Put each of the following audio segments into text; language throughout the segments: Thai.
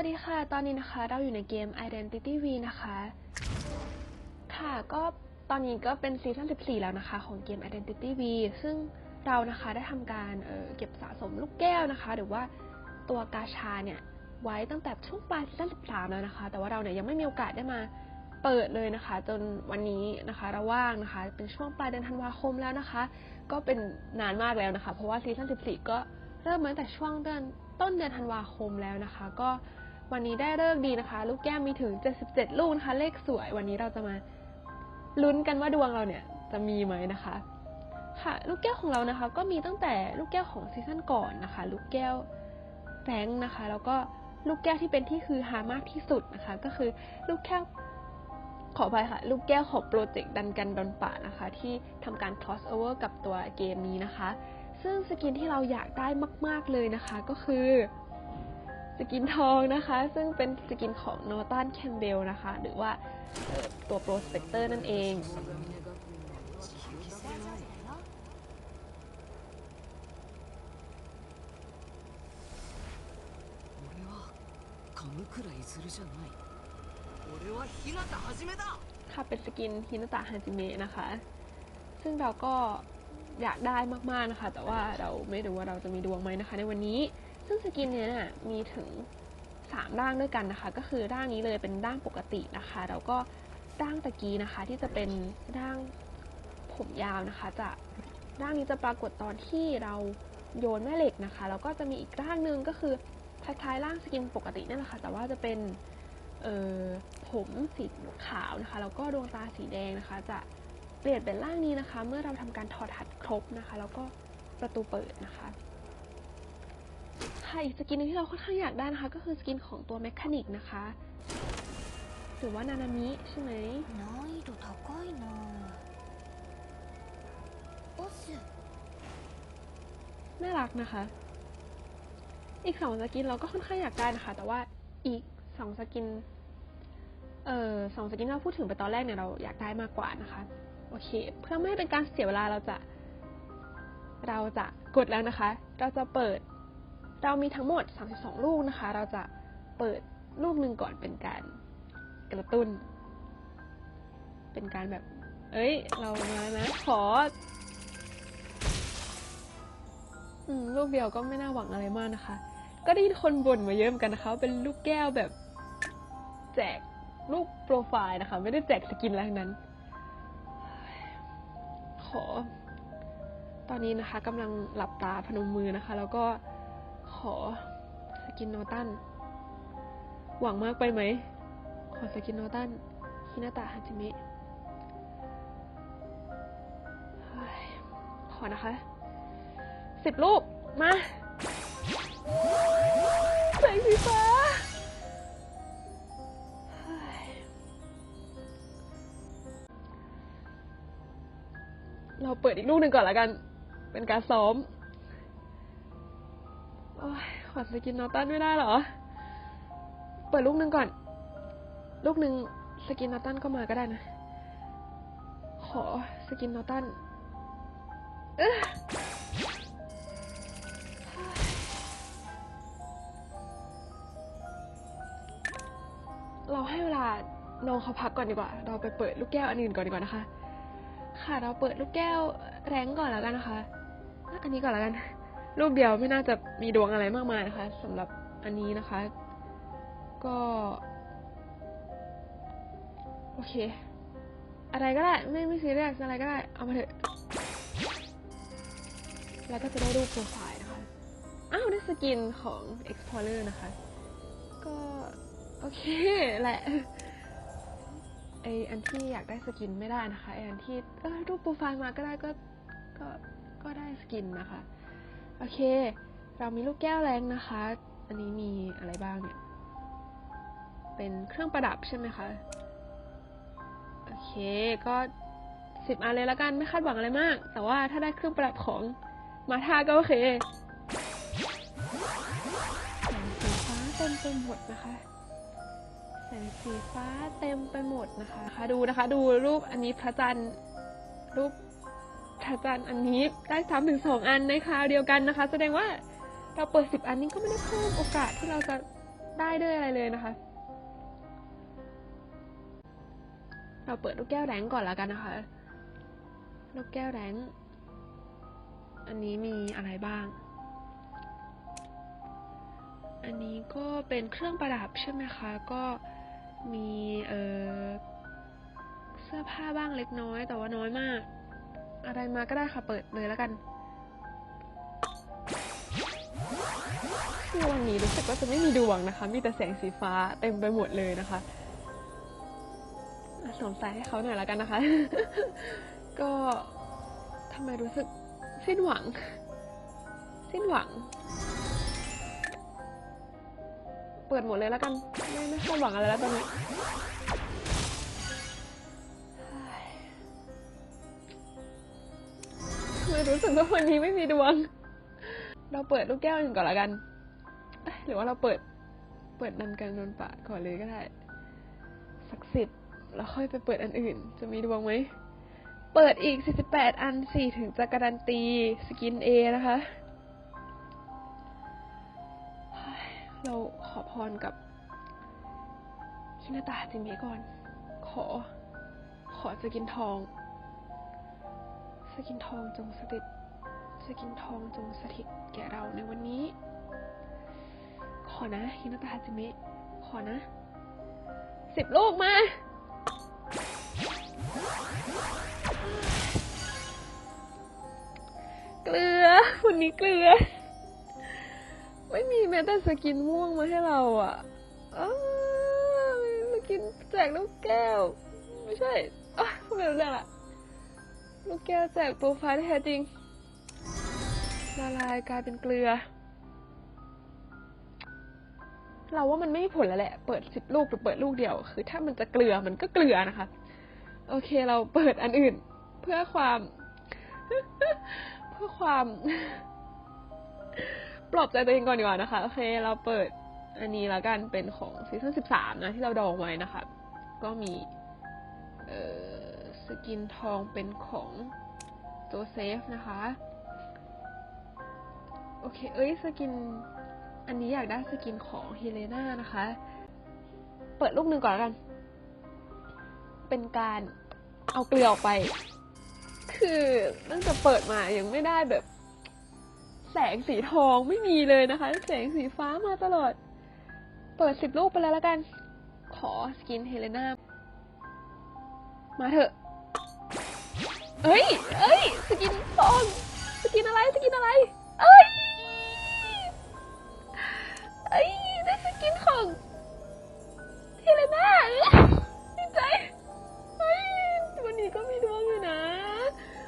วัสดีค่ะ ตอนนี้นะคะ เราอยู่ในเกม Identity V นะคะ ค่ะ ก็ตอนนี้ก็เป็นซีซั่น14 แล้วนะคะ ของเกม Identity V ซึ่งเรานะคะได้ทำการเออเก็บสะสมลูกแก้วนะคะ หรือว่าตัวกาชาเนี่ย ไว้ตั้งแต่ช่วงปลายซีซั่น13 แล้วนะคะ แต่ว่าเราเนี่ยยังไม่มีโอกาสได้มาเปิดเลยนะคะ จนวันนี้นะคะเราว่างนะคะ เป็นช่วงปลายเดือนธันวาคมแล้วนะคะ ก็เป็นนานมากแล้วนะคะ เพราะว่าซีซั่น14 ก็เริ่มมาตั้งแต่ช่วงเดือนต้นเดือนธันวาคมแล้วนะคะ ก็ วันนี้ได้เลิกดีนะคะ ลูกแก้วมีถึง 77 ลูกนะคะ เลขสวย วันนี้เราจะมาลุ้นกันว่าดวงเราเนี่ยจะมีไหมนะคะ ค่ะ ลูกแก้วของเรานะคะ ก็มีตั้งแต่ลูกแก้วของซีซั่นก่อนนะคะ ลูกแก้วแรงค์นะคะ แล้วก็ลูกแก้วที่เป็นที่คือฮามากที่สุดนะคะ ก็คือลูกแก้วขออภัยค่ะ ลูกแก้วของโปรเจกต์ดันกันดอนป่านะคะ ที่ทำการ cross over กับตัวเกมนี้นะคะ ซึ่งสกินที่เราอยากได้มาก ๆเลยนะคะ ก็คือ สกินทองนะคะ ซึ่งเป็นสกินของโนตันแคนเบลนะคะ หรือว่าตัวโปรสเปกเตอร์นั่นเองค่ะเป็นสกินฮินาตะฮาจิเมะนะคะ ซึ่งเราก็อยากได้มากๆนะคะ แต่ว่าเราไม่รู้ว่าเราจะมีดวงไหมนะคะ ในวันนี้ ซึ่งสกินเนี้ยมีถึง 3 ร่างด้วยกันนะคะ ก็คือร่างนี้เลยเป็นร่างปกตินะคะ แล้วก็ร่างตะกี้นะคะที่จะเป็นร่างผมยาวนะคะ จะร่างนี้จะปรากฏตอนที่เราโยนแม่เหล็กนะคะ แล้วก็จะมีอีกร่างหนึ่งก็คือคล้ายๆร่างสกินปกตินั่นแหละค่ะแต่ว่าจะเป็นเอ่อผมสีขาวนะคะ แล้วก็ดวงตาสีแดงนะคะ จะเปลี่ยนเป็นร่างนี้นะคะ เมื่อเราทำการถอดหัดครบนะคะ แล้วก็ประตูเปิดนะคะ ค่ะอีกสกินนึงที่เราค่อนข้างอยากได้นะคะ ก็คือสกินของตัวแมคคานิกนะคะ หรือว่านานามิใช่ไหมน้อยดูทก้อยนโอ้สน่ารักนะคะ อีกสองสกินเราก็ค่อนข้างอยากได้นะคะ แต่ว่าอีกสองสกิน เอ่อสองสกินที่เราพูดถึงไปตอนแรกเนี่ยเราอยากได้มากกว่านะคะ โอเค เพื่อไม่ให้เป็นการเสียเวลาเราจะ เราจะกดแล้วนะคะ เราจะเปิด เรามีทั้งหมด 32 ลูกนะคะ เราจะเปิดลูกหนึ่งก่อนเป็นการกระตุ้น เป็นการแบบ เอ้ย เรามานะ ขอลูกเดียวก็ไม่น่าหวังอะไรมากนะคะ ก็ได้ยินคนบ่นมาเยอะเหมือนกันนะคะเป็นลูกแก้วแบบ แจกรูปโปรไฟล์นะคะ ไม่ได้แจกสกินอะไรทั้งนั้น ขอ ตอนนี้นะคะกำลังหลับตาพนมมือนะคะ แล้วก็ ขอสกินโนตัน หวังมากไปไหม ขอสกินโนตันฮินาตะฮาจิเมะขอนะคะสิบลูก มาแสงสีฟ้าเราเปิดอีกลูกหนึ่งก่อนล้วกัน เป็นการซ้อม ขอสกินนอตันไม่ได้เหรอ เปิดลูกหนึ่งก่อน ลูกหนึ่งสกินนอตันก็มาก็ได้นะ ขอสกินนอตันเออเราให้เวลาน้องเขาพักก่อนดีกว่า เราไปเปิดลูกแก้วอันอื่นก่อนดีกว่านะคะ ค่ะ เราเปิดลูกแก้วแรงก่อนแล้วกันนะคะ อันนี้ก่อนแล้วกัน ลูกเดียวไม่น่าจะมีดวงอะไรมากมายนะคะสำหรับอันนี้นะคะ ก็ โอเค อะไรก็ได้ ไม่ไม่ซีเรียสอะไรก็ได้ เอามาเถอะแล้วก็จะได้รูปโปรไฟล์นะคะ อ้าวได้สกินของ Explorer นะคะ ก็ โอเค แหละไออันที่อยากได้สกินไม่ได้นะคะไออันที่เออรูปโปรไฟล์มาก็ได้ก็ก็ก็ได้สกินนะคะ โอเค เรามีลูกแก้วแรงนะคะ อันนี้มีอะไรบ้างเนี่ย เป็นเครื่องประดับใช่ไหมคะ โอเค ก็สิบอันเลยล้วกันไม่คาดหวังอะไรมาก แต่ว่าถ้าได้เครื่องประดับของมาทาก็โอเคแสงสีฟ้าเต็มไปหมดนะคะ แสงสีฟ้าเต็มไปหมดนะคะคะดูนะคะ ดูรูปอันนี้พระจันทร์รูป พระจันทร์อันนี้ได้สามถึงสองอันในคราวเดียวกันนะคะ แสดงว่าเราเปิดสิบอันนี้ก็ไม่ได้เพิ่มโอกาสที่เราจะได้ด้วยอะไรเลยนะคะ เราเปิดลูกแก้วแรงก่อนแล้วกันนะคะลูกแก้วแรงอันนี้มีอะไรบ้าง อันนี้ก็เป็นเครื่องประดับใช่ไหมคะ ก็มีเออเสื้อผ้าบ้างเล็กน้อยแต่ว่าน้อยมาก อะไรมาก็ได้ค่ะเปิดเลยแล้วกันคือวันนี้รู้สึกว่าจะไม่มีดวงนะคะ มีแต่แสงสีฟ้าเต็มไปหมดเลยนะคะอะสวมใส่ให้เขาหน่อยแล้วกันนะคะ ก็ทำไมรู้สึกสิ้นหวัง สิ้นหวัง เปิดหมดเลยแล้วกัน ไม่ไม่คาดหวังอะไรแล้วตอนนี้ รู้สึกว่าวันนี้ไม่มีดวง เราเปิดลูกแก้วหนึ่งก่อนละกัน หรือว่าเราเปิด เปิดนันกันนนปะก่อนเลยก็ได้ สักสิบแล้วค่อยไปเปิดอันอื่น จะมีดวงไหม เปิดอีก 48 อันสี่ถึงจะการันตีสกินเอนะคะ เราขอพรกับฮินาตาจิเมิก่อน ขอ ขอสกินทอง กินทองจงสถิตสกินทองจงสถิตแก่เราในวันนี้ ขอนะฮินาตาจิเมิขอนะสิบลูกมาเกลือวันนี้เกลือ ไม่มีแม้แต่สกินม่วงมาให้เราอะอ้าวมีสกินแจกลูกแก้ว ไม่ใช่ไม่รู้เรื่องละ ลูกแก้วแจกโปรไฟล์ที่แท้จริงละลายกลายเป็นเกลือ เราว่ามันไม่มีผลแล้วแหละ เปิดสิบลูกหรือเปิดลูกเดียว คือ ถ้ามันจะเกลือมันก็เกลือนะคะ โอเคเราเปิดอันอื่น เพื่อความ เพื่อความ ปลอบใจตัวเองก่อนดีกว่านะคะ โอเค เราเปิดอันนี้แล้วกันเป็นของซีซั่นสิบสามนะที่เราดองไว้นะคะ ก็มี เอ่อ สกินทองเป็นของโจเซฟนะคะ โอเค เอ้ย สกิน อันนี้อยากได้สกินของเฮเลนานะคะ เปิดลูกหนึ่งก่อนล้วกัน เป็นการเอาเกลือออกไป คือตั้งแต่เปิดมายังไม่ได้แบบ แสงสีทองไม่มีเลยนะคะ แสงสีฟ้ามาตลอด เปิดสิบลูกไปแล้วล้วกัน ขอสกินเฮเลนามาเถอะ เอ้ยเอ้ย สกินทองสกินอะไร สกินอะไรเอ้ยเอ้ย ได้สกินของเฮเลนาดีใจเฮ้ยวันนี้ก็มีดวงอยู่นะ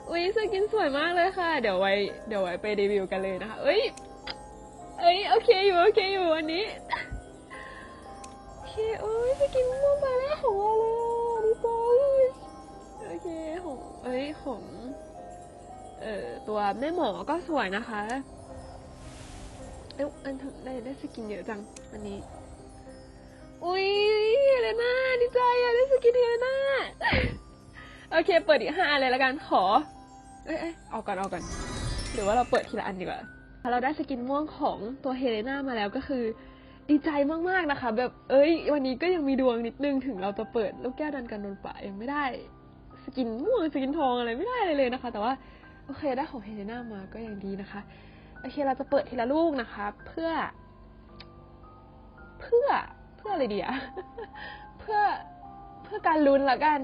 อุ้ยสกินสวยมากเลยค่ะ เดี๋ยวไว้ เดี๋ยวไว้ไปรีวิวกันเลยนะคะ เอ้ย เอ้ย โอเคอยู่ โอเคอยู่วันนี้ โอเค โอ้ยสกินม่วงไปแรกของเราเลย เคของเอ้ยของเอ่อตัวแม่หมอก็สวยนะคะเอ้ยอันทำได้ได้สกินเยอะจังวันนี้ อุ้ยเฮเลน่าดีใจอะได้สกินเฮเลน่าโอเค เปิดอีกห้าอันเลยแล้วกันขอเอ้ยเอ้ยเอาก่อนเอาก่อนหรือว่าเราเปิดทีละอันดีกว่าเราได้สกินม่วงของตัวเฮเลน่ามาแล้วก็คือดีใจมาก ๆ นะคะ แบบ เอ้ย วันนี้ก็ยังมีดวงนิดนึง ถึงเราจะเปิดลูกแก้วดันกันโดนป่ายังไม่ได้ กินม่วงสกินทองอะไรไม่ได้เลยเลยนะคะ แต่ว่าโอเคได้ของเฮเลนามาก็ยังดีนะคะโอเคเราจะเปิดทีละลูกนะคะ เพื่อ เพื่อเพื่ออะไรดีอะเพื่อเพื่อการลุ้นละกัน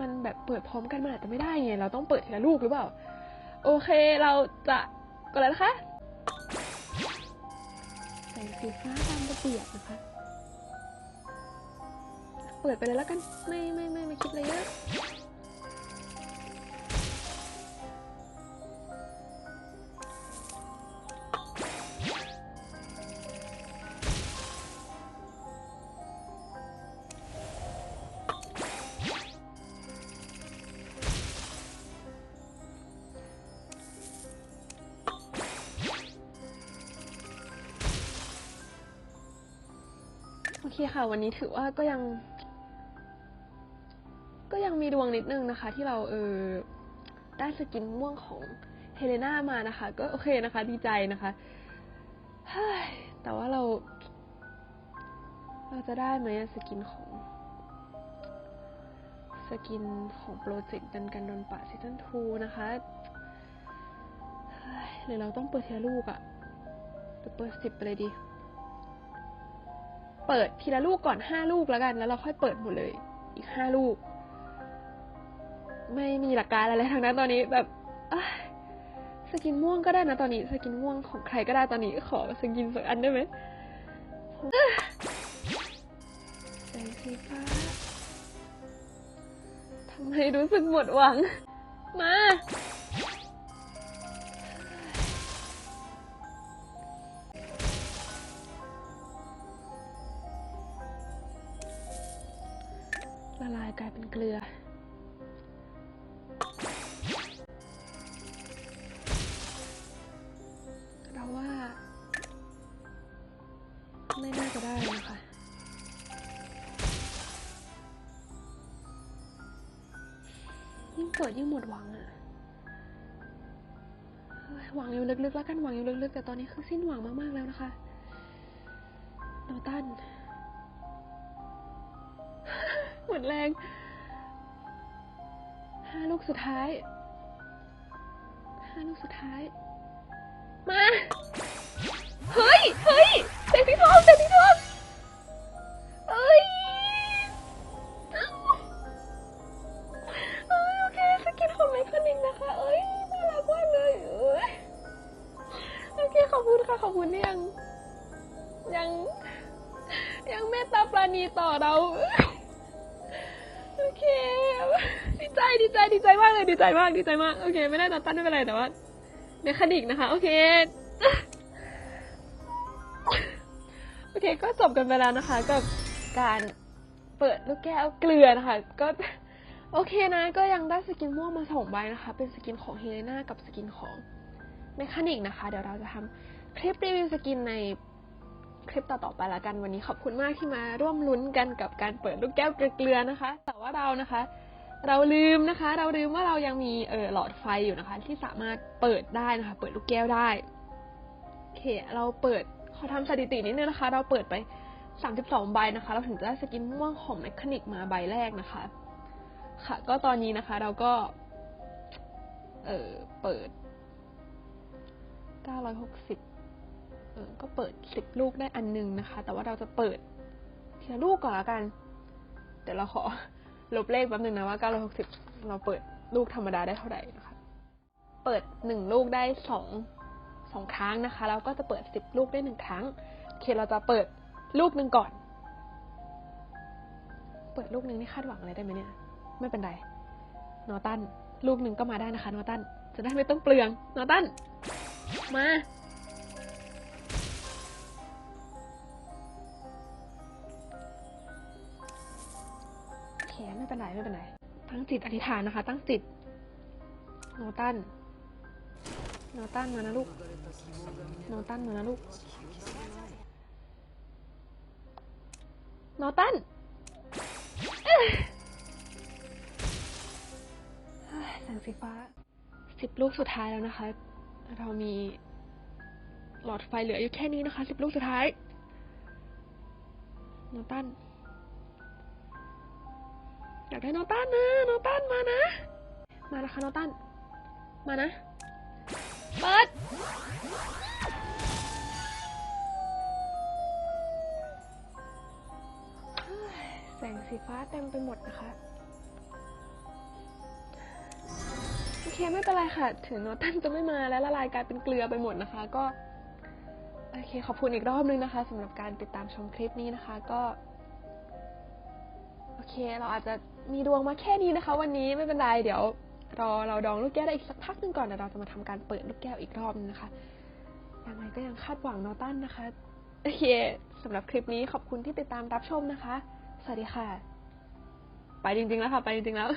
มันแบบเปิดพร้อมกันมันอาจจะไม่ได้ไง เราต้องเปิดทีละลูกหรือเปล่า โอเคเราจะกดเลยนะคะใส่สีฟ้าตามระเบียบนะคะ เปิดไปเลยแล้วกัน ไม่ไม่ไม่ไม่คิดอะไรเยอะโอเคค่ะ วันนี้ถือว่าก็ยังก็ยัง มีดวงนิดนึงนะคะ ที่เราเออได้สกินม่วงของเฮเลนามานะคะ ก็โอเคนะคะ ดีใจนะคะแต่ว่าเรา เราจะได้ไหมสกินของ สกินของโปรเจกต์ดันกันโดนปะซีซั่น2นะคะเฮ้ยหรือเราต้องเปิดทีละลูกอะหรือเปิดสิบไปเลยดี เปิดทีละลูกก่อนห้าลูกแล้วกัน แล้วเราค่อยเปิดหมดเลย อีกห้าลูก ไม่มีหลักการอะไรทางนั้นตอนนี้แบบสกินม่วงก็ได้นะตอนนี้ สกินม่วงของใครก็ได้ตอนนี้ขอสกินสักอันได้ไหมเอ้ยแสงสีฟ้าทำไมรู้สึกหมดหวัง มาละลายกลายเป็นเกลือ ดยิ่งหมดหวังอะหวังอยู่ลึกๆแล้วกันหวังอยู่ลึกๆแต่ตอนนี้คือสิ้นหวังมากๆแล้วนะคะโนตันหมดแรงห้าลูกสุดท้ายห้าลูกสุดท้าย มา เฮ้ย เฮ้ยเซนติทองเซนติทอง ยัง ยัง ยังเมตตาปราณีต่อเรา โอเค ดีใจดีใจดีใจมากเลยดีใจมากดีใจมาก โอเค ไม่ได้ตัดตั้นไม่เป็นไรแต่ว่าเมคานิกนะคะ โอเคโอเค ก็จบกันไปแล้วนะคะ กับการเปิดลูกแก้วเกลือนะคะ ก็โอเคนะ ก็ยังได้สกินม่วงมาสองใบนะคะ เป็นสกินของเฮเลนากับสกินของเมคานิกนะคะ เดี๋ยวเราจะทำ คลิปรีวิวสกินในคลิปต่อๆไปละกันวันนี้ขอบคุณมากที่มาร่วมลุ้นกันกับการเปิดลูกแก้วเกลือนะคะ แต่ว่าเรานะคะ เราลืมนะคะ เราลืมว่าเรายังมีเออหลอดไฟอยู่นะคะ ที่สามารถเปิดได้นะคะ เปิดลูกแก้วได้โอเค เราเปิดขอทำสถิตินิดนึงนะคะ เราเปิดไป 32 ใบนะคะ เราถึงจะได้สกินม่วงของแมคคานิกมาใบแรกนะคะ ค่ะ ก็ตอนนี้นะคะ เราก็ เออเปิด960 ออก็เปิด10ลูกได้อันหนึงนะคะ แต่ว่าเราจะเปิดทีละลูกก่อนละกัน เดี๋ยวเราขอลบเลขแป๊บนึงนะว่า960เราเปิดลูกธรรมดาได้เท่าไหร่นะคะ เปิดหนึ่งลูกได้สองสองครั้งนะคะแล้วก็จะเปิดสิบลูกได้หนึ่งครั้งโอเคเราจะเปิดลูกหนึ่งก่อน เปิดลูกหนึ่งนี่คาดหวังอะไรได้ไหมเนี่ย ไม่เป็นไรนอตันลูกหนึ่งก็มาได้นะคะนอตันจะได้ไม่ต้องเปลืองนอตันมา เคไม่เป็นไรไม่เป็นไร ตั้งจิตอธิษฐานนะคะ ตั้งจิต โนตัน โนตันมานะลูก โนตันมานะลูก โนตันเอ้ยเฮ้ยแสงสีฟ้าสิบลูกสุดท้ายแล้วนะคะ เรามีหลอดไฟเหลืออยู่แค่นี้นะคะสิบลูกสุดท้าย โนตัน อยากได้โนตันนะโนตันมานะ มานะคะโนตันมานะ เปิด แสงสีฟ้าเต็มไปหมดนะคะ โอเคไม่เป็นไรค่ะ ถึงโนตันจะไม่มาและละลายกลายเป็นเกลือไปหมดนะคะ ก็โอเคขอบคุณอีกรอบนึงนะคะสำหรับการติดตามชมคลิปนี้นะคะก็โอเค เราอาจจะ มีดวงมาแค่นี้นะคะ วันนี้ไม่เป็นไรเดี๋ยวรอเราดองลูกแก้วได้อีกสักพักนึงก่อนเดี๋ยวเราจะมาทำการเปิดลูกแก้วอีกรอบนึงนะคะยังไงก็ยังคาดหวังนอตันนะคะโอเคสำหรับคลิปนี้ขอบคุณที่ติดตามรับชมนะคะ สวัสดีค่ะ ไปจริงๆแล้วค่ะ ไปจริงๆแล้ว